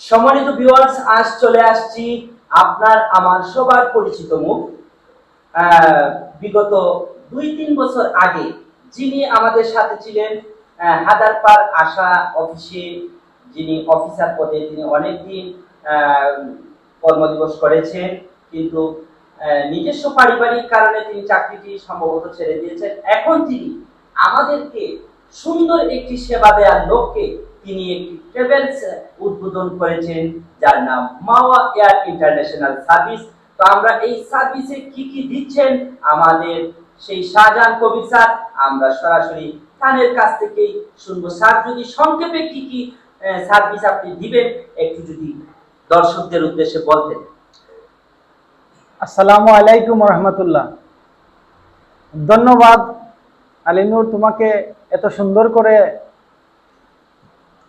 সম্মানিত ভিউয়ার্স আজ চলে আসছি আপনার আমার সবার পরিচিত মুখ। বিগত দুই তিন বছর আগে যিনি আমাদের সাথে ছিলেন আহ, হাদারপাড় আশা অফিসে যিনি অফিসার পদে তিনি অনেকদিন কর্মদিবস করেছেন। কিন্তু নিজস্ব পারিবারিক কারণে তিনি চাকরিটি সম্ভবত ছেড়ে দিয়েছেন। এখন তিনি আমাদেরকে সুন্দর একটি সেবা দেওয়ার লক্ষ্যে তিনি একটি ট্রাভেলস উদ্বোধন করেছেন, যার নাম মাওয়া এয়ার ইন্টারন্যাশনাল সার্ভিস। তো আমরা এই সার্ভিসে কি কি দিচ্ছেন আমাদের সেই শাহজাহান কবির স্যার, আমরা সরাসরি তানের কাছ থেকেই শুনব। স্যার, যদি সংক্ষেপে কি কি সার্ভিস আপনি দিবেন, একটু যদি দর্শকদের উদ্দেশ্যে বলতেন। আসসালামু আলাইকুম রহমতুল্লাহ। ধন্যবাদ, আলিনুর, তোমাকে এত সুন্দর করে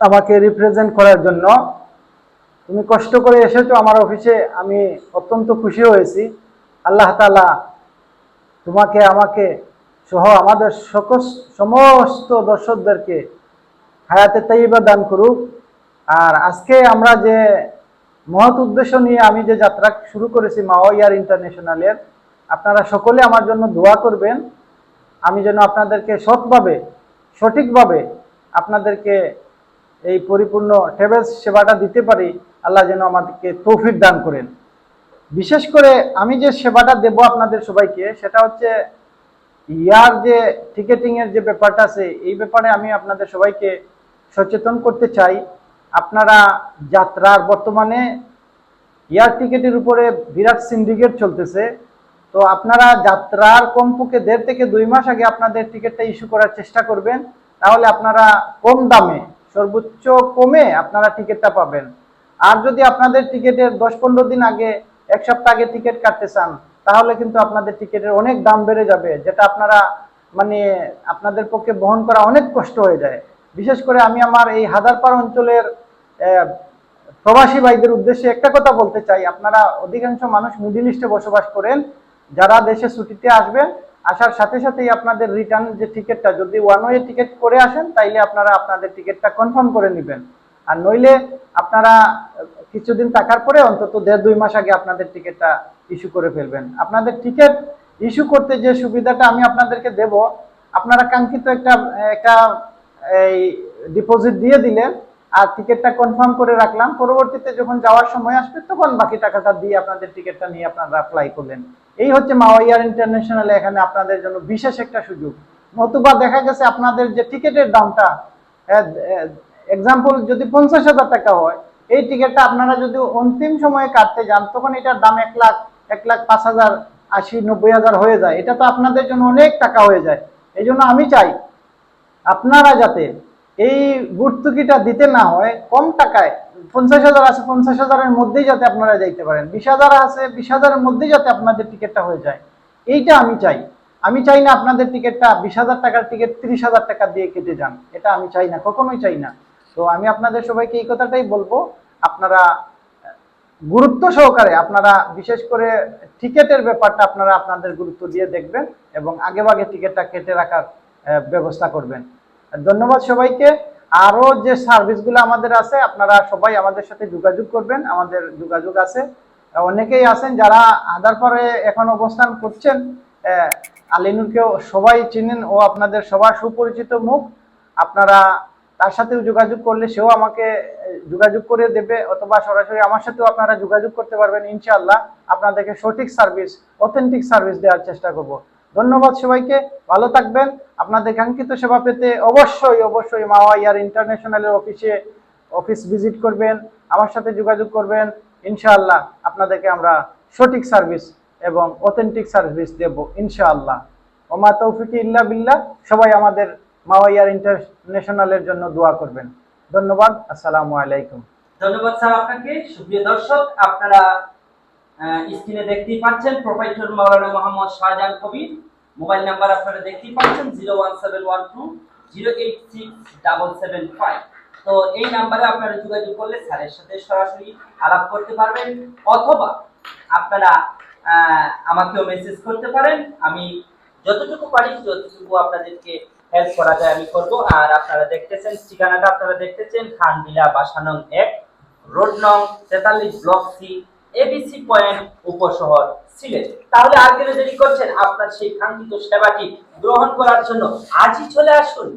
আমাকে রিপ্রেজেন্ট করার জন্য। তুমি কষ্ট করে এসেছ আমার অফিসে, আমি অত্যন্ত খুশি হয়েছি। আল্লাহ তালা তোমাকে, আমাকে সহ আমাদের সমস্ত দর্শকদেরকে হায়াতে তাইবা দান করুক। আর আজকে আমরা যে মহৎ উদ্দেশ্য নিয়ে আমি যে যাত্রা শুরু করেছি মাওয়াইয়ার ইন্টারন্যাশনালের, আপনারা সকলে আমার জন্য দোয়া করবেন। আমি যেন আপনাদেরকে সৎভাবে, সঠিকভাবে আপনাদেরকে এই পরিপূর্ণ ট্রাভেলস সেবাটা দিতে পারি, আল্লাহ যেন আমাদেরকে তৌফিক দান করেন। বিশেষ করে আমি যে সেবাটা দেব আপনাদের সবাইকে, সেটা হচ্ছে ইয়ার যে টিকেটিং এর যে ব্যাপারটা আছে, এই ব্যাপারে আমি আপনাদের সবাইকে সচেতন করতে চাই। আপনারা যাত্রার বর্তমানে এয়ার টিকেটের উপরে বিরাট সিন্ডিকেট চলতেছে। তো আপনারা যাত্রার কমপক্ষে দেড় থেকে দুই মাস আগে আপনাদের টিকিটটা ইস্যু করার চেষ্টা করবেন। তাহলে আপনারা কম দামে সর্বোচ্চ কমে আপনারা টিকিটটা পাবেন। আর যদি আপনাদের টিকিটের দশ পনেরো দিন আগে, এক সপ্তাহ আগে টিকিট কাটতে চান, তাহলে কিন্তু আপনাদের টিকিটের অনেক দাম বেড়ে যাবে, যেটা আপনারা মানে আপনাদের পক্ষে বহন করা অনেক কষ্ট হয়ে যায়। বিশেষ করে আমি আমার এই হাদারপাড় অঞ্চলের প্রবাসী ভাইদের উদ্দেশ্যে একটা কথা বলতে চাই। আপনারা অধিকাংশ মানুষ মিডিল ইস্টে বসবাস করেন, যারা দেশে ছুটিতে আসবেন আসার সাথে সাথেই আপনাদের রিটার্ন যে টিকিটটা যদি ওয়ান ওয়ে টিকিট করে আসেন, তাইলে আপনারা আপনাদের টিকিটটা কনফার্ম করে নেবেন। আর নইলে আপনারা কিছুদিন থাকার পরে অন্তত দেড় দুই মাস আগে আপনাদের টিকিটটা ইস্যু করে ফেলবেন। আপনাদের টিকিট ইস্যু করতে যে সুবিধাটা আমি আপনাদেরকে দেব, আপনারা কাঙ্ক্ষিত একটা একটা, এই ডিপোজিট দিয়ে দিলেন আর টিকিটটা কনফার্ম করে রাখলাম। পরবর্তীতে যখন যাওয়ার সময় আসবে, তখন বাকি টাকাটা দিয়ে আপনাদের টিকিটটা নিয়ে আপনারা অ্যাপ্লাই করলেন। এই হচ্ছে মাওয়াইয়ার ইন্টারন্যাশনাল এখানে আপনাদের জন্য বিশেষ একটা সুযোগ। নতুবা দেখা গেছে আপনাদের যে টিকিটের দামটা এক্সাম্পল যদি পঞ্চাশ হাজার টাকা হয়, এই টিকিটটা আপনারা যদি অন্তিম সময়ে কাটতে যান, তখন এটার দাম এক লাখ এক লাখ পাঁচ হাজার, আশি, নব্বই হাজার হয়ে যায়। এটা তো আপনাদের জন্য অনেক টাকা হয়ে যায়। এই জন্য আমি চাই আপনারা যাতে এই ভর্তুকিটা দিতে না হয়, কম টাকায়, পঞ্চাশ হাজার আছে, পঞ্চাশ হাজারের মধ্যেই যাতে আপনারা যাইতে পারেন। বিশ হাজার আছে, বিশ হাজারের মধ্যেই যাতে আপনাদের টিকিটটা হয়ে যায়। এইটা আমি চাই। আমি চাই না আপনাদের টিকিটটা বিশ হাজার টাকার টিকিট তিরিশ হাজার টাকা দিয়ে কেটে যান। এটা আমি চাই না, কখনোই চাই না। তো আমি আপনাদের সবাইকে এই কথাটাই বলব, আপনারা গুরুত্ব সহকারে, আপনারা বিশেষ করে টিকেটের ব্যাপারটা আপনারা আপনাদের গুরুত্ব দিয়ে দেখবেন এবং আগে ভাগে টিকিটটা কেটে রাখার ব্যবস্থা করবেন। ধন্যবাদ সবাইকে। আরও যে সার্ভিসগুলো আমাদের আছে, আপনারা সবাই আমাদের সাথে যোগাযোগ করবেন, আমাদের যোগাযোগ আছে। অনেকেই আছেন যারা আধার পরে এখন অবস্থান করছেন আলিনুরকেও সবাই চিনেন, ও আপনাদের সবার সুপরিচিত মুখ। আপনারা তার সাথেও যোগাযোগ করলে সেও আমাকে যোগাযোগ করে দেবে, অথবা সরাসরি আমার সাথেও আপনারা যোগাযোগ করতে পারবেন, ইনশাআল্লাহ। আপনাদেরকে সঠিক সার্ভিস, অথেন্টিক সার্ভিস দেওয়ার চেষ্টা করব। ধন্যবাদ সবাইকে, ভালো থাকবেন। আপনাদের কাঙ্ক্ষিত সেবা পেতে অবশ্যই অবশ্যই মাওয়া ইয়ার ইন্টারন্যাশনালের অফিসে অফিস ভিজিট করবেন, আমার সাথে যোগাযোগ করবেন। ইনশাআল্লাহ আপনাদেরকে আমরা সঠিক সার্ভিস এবং অথেন্টিক সার্ভিস দেব, ইনশাআল্লাহ। ওমা তৌফিক ইল্লা বিল্লাহ, সবাই আমাদের মাওয়া ইয়ার ইন্টারন্যাশনালের জন্য দোয়া করবেন। ধন্যবাদ, আসসালামু আলাইকুম। ধন্যবাদ স্যার আপনাকে, সুপ্রিয় দর্শক, আপনারা স্ক্রিনে দেখতেই পাচ্ছেন proprietor Maulana Mohammad Shahjahan Kabir. Mobile number আপনারা দেখতেই পাচ্ছেন, zero one seven one two zero eight six double seven five. তো এই নাম্বারে আপনারা যোগাযোগ করলে স্যারের সাথে সরাসরি আলাপ করতে পারবেন, অথবা আপনারা আমাকেও মেসেজ করতে পারেন। আমি যতটুকু পারি, যতটুকু আপনাদেরকে হেল্প করা যায় আমি করব। আর আপনারা দেখতেছেন, ঠিকানাটা আপনারা দেখতেছেন, খানবিলা বাসানং এক, রোড নং তেতাল্লিশ ব্লক সি এবিসি পয়েন্ট উপশহর, সিলেট। তাহলে আর কেন দেরি করছেন? আপনার সেই কাঙ্ক্ষিত সেবাটি গ্রহণ করার জন্য আজই চলে আসুন।